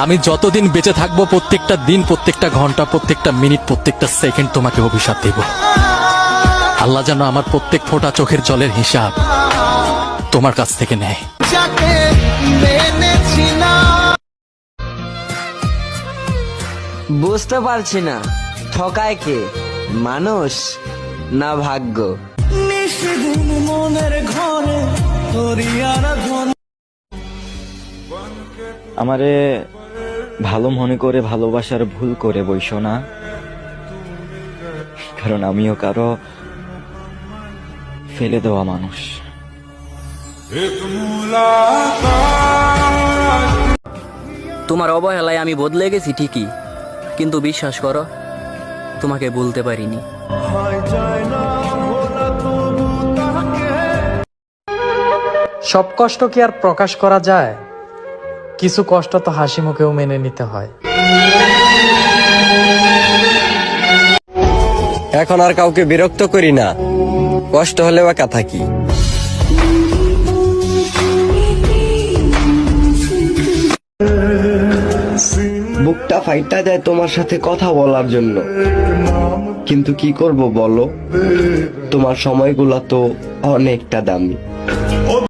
আমি যতদিন বেঁচে থাকব প্রত্যেকটা দিন প্রত্যেকটা ঘণ্টা প্রত্যেকটা মিনিট প্রত্যেকটা সেকেন্ড তোমাকে অভিশাপ দেব। আল্লাহ যেন আমার প্রত্যেক ফোঁটা চোখের জলের হিসাব তোমার কাছ থেকে নেয়। বুঝতে পারছি না ঠকায় কে? মানুষ না ভাগ্য? আমারে ভালো মনে করে ভালোবাসার ভুল করে বইস না। কারণ আমিও কারও ফেলে দেওয়া মানুষ। তোমার অবহেলায় আমি বদলে গেছি ঠিকই কিন্তু বিশ্বাস করো তোমাকে বলতে পারিনি। সব কষ্ট কি আর প্রকাশ করা যায়? কিছু কষ্ট তো হাসি মুখেও মেনে নিতে হয়। এখন আর কাউকে বিরক্ত করি না। কষ্ট হলেও একা থাকি। বুকটা ফাইটা দেয় তোমার সাথে কথা বলার জন্য। কিন্তু কি করব বলো? তোমার সময়গুলা তো অনেকটা দামি।